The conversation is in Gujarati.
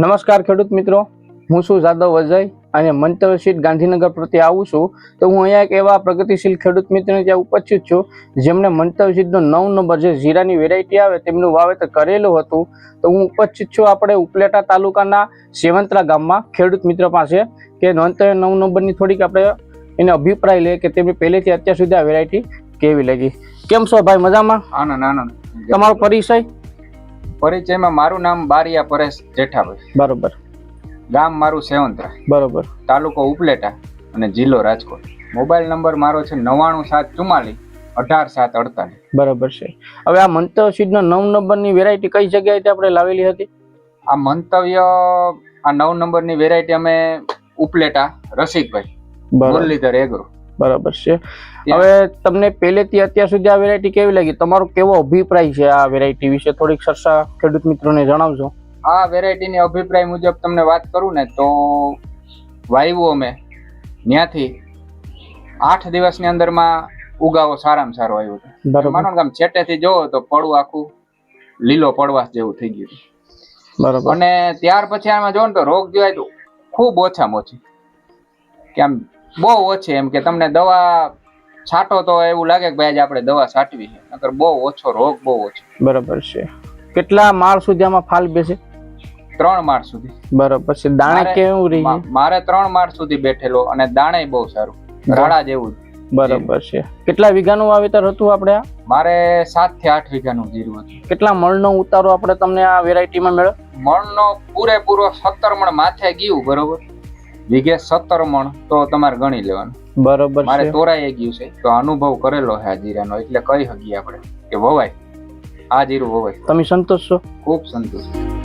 નમસ્કાર ખેડૂત મિત્રો. હું છું જાદવ અજય અને મંતવ્ય સીટ ગાંધીનગર પ્રત્યે આવું છું. તો હું અહીંયા એક એવા પ્રગતિશીલ ખેડૂત મિત્રને ત્યાં ઉપસ્થિત છું જેમણે મંતવ્ય સીટનો નવ નંબર જે જીરાની વેરાયટી આવે તેમનું વાવેતર કરેલું હતું. તો હું ઉપસ્થિત છું આપણે ઉપલેટા તાલુકાના સેવંતરા ગામમાં ખેડૂત મિત્ર પાસે કે મંતવ્ય નવ નંબરની થોડીક આપણે એને અભિપ્રાય લે કે તેમની પહેલેથી અત્યાર સુધી આ વેરાયટી કેવી લાગી. કેમ છો ભાઈ મજામાં? આનંદ આનંદ તમારો પરિચય? પરિચયમાં મારું નામ બારિયા પરેશ જેઠાભાઈ. બરોબર. ગામ મારું સેવંતરા. બરોબર. તાલુકો ઉપલેટા અને જિલ્લો રાજકોટ. મોબાઈલ નંબર મારો છે નવ્વાણું સાત ચુમ્માલીસ અઢાર સાત અડતાલીસ. બરોબર છે. હવે આ મંતવ્ય સીડનો નવ નંબરની વેરાયટી કઈ જગ્યાએથી આપણે લાવેલી હતી? આ મંતવ્ય આ નવ નંબરની વેરાયટી અમે ઉપલેટા રસિકભાઈ મુરલીધર એગ્રો. બરાબર છે. હવે તમને પહેલેથી અત્યાર સુધી આ વેરાયટી કેવી લાગી? તમારો કેવો અભિપ્રાય છે આ વેરાયટી વિશે? થોડીક ચર્ચા ખેડૂત મિત્રોને જણાવજો. આ વેરાયટીની અભિપ્રાય મુજબ તમને વાત કરું ને તો વાવ્યું અમે ત્યાંથી આઠ દિવસની અંદરમાં ઉગાવો સારામાં સારો આવ્યો હતો. માનો આમ છેટેથી જોવો તો પડવું આખું લીલો પડવાસ જેવું થઈ ગયું. બરાબર. અને ત્યાર પછી આમાં જોવો ને તો રોગ જોવાય તો ખૂબ ઓછામાં ઓછી. કે આમ બહુ ઓછી એમ કે તમને દવા છાંટો તો એવું લાગે કે ભાઈ આજે આપણે દવા છાંટવી છે. નકર બહુ ઓછો રોગ બહુ ઓછો. બરાબર છે. કેટલા માળ સુધી આમાં ફાલ બેસે? ત્રણ માળ સુધી. બરાબર છે. દાણે કેવું રહી મારે ત્રણ માળ સુધી બેઠેલો અને દાણે બહુ સારું. રાડા જેવું. બરાબર છે. કેટલા વીઘાનું વાવેતર હતું આપણે આ? મારે સાતથી આઠ વીઘાનું જીરું હતું. કેટલા મળનો ઉતારો આપણે તમને આ વેરાયટીમાં મળ્યો મણનો પૂરેપૂરો સત્તર મણ માથે ગયું બરોબર? વીઘે સત્તર મણ તો તમારે ગણી લેવાનું. બરોબર મારે તોરાઈ ગયું છે તો અનુભવ કરેલો છે આ જીરાનો એટલે કહી શકીએ આપણે કે વવાય. આ જીરું વવાય. તમે સંતોષ છો ખૂબ સંતોષ.